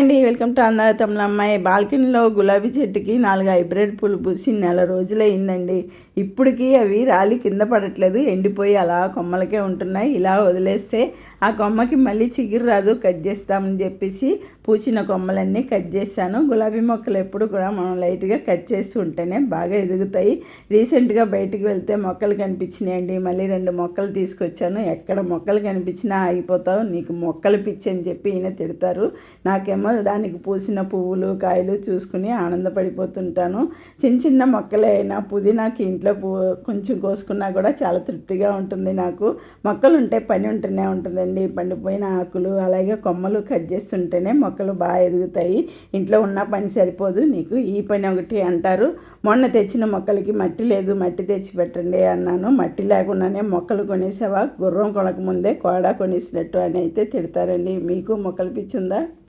అండి. Welcome to అందరతమ్ముల అమ్మాయి బాల్కనీలో గులాబీ చెట్టుకి నాలుగు హైబ్రిడ్ పూలు పూసి నెల రోజులు అయిందండి ఇప్పటికి అవి రాలి కింద పడట్లేదు. ఎండిపోయి అలా కొమ్మలకే ఉంటున్నాయి. ఇలా వదిలేస్తే ఆ కొమ్మకి మళ్ళీ చిగురు రాదు. కట్ చేస్తామని చెప్పేసి పూసిన కొమ్మలన్నీ కట్ చేశాను. గులాబీ మొక్కలు ఎప్పుడు కూడా మనం లైట్గా కట్ చేస్తూ ఉంటేనే బాగా ఎదుగుతాయి. రీసెంట్గా బయటికి వెళ్తే మొక్కలు కనిపించినాయండి. మళ్ళీ రెండు మొక్కలు తీసుకొచ్చాను. ఎక్కడ మొక్కలు కనిపించినా ఆగిపోతావు. నీకు మొక్కలు పిచ్చి అని చెప్పి ఈయన తిడతారు. నాకేమో దానికి పూసిన పువ్వులు కాయలు చూసుకుని ఆనందపడిపోతుంటాను. చిన్న చిన్న మొక్కలే అయినా పుదీనాకి ఇంట్లో పువ్వు కొంచెం కోసుకున్నా కూడా చాలా తృప్తిగా ఉంటుంది నాకు. మొక్కలు ఉంటే పని ఉంటూనే ఉంటుందండి. పండిపోయిన ఆకులు అలాగే కొమ్మలు కట్ చేస్తుంటేనే మొక్కలు బాగా ఎదుగుతాయి. ఇంట్లో ఉన్న పని సరిపోదు. నీకు ఈ పని ఒకటి అంటారు. మొన్న తెచ్చిన మొక్కలకి మట్టి లేదు మట్టి తెచ్చి పెట్టండి అన్నాను. మట్టి లేకుండానే మొక్కలు కొనేసావా? గుర్రం కొనక ముందే కోడా కొనేసినట్టు అని అయితే తిడతారండి. మీకు మొక్కలు పిచ్చుందా?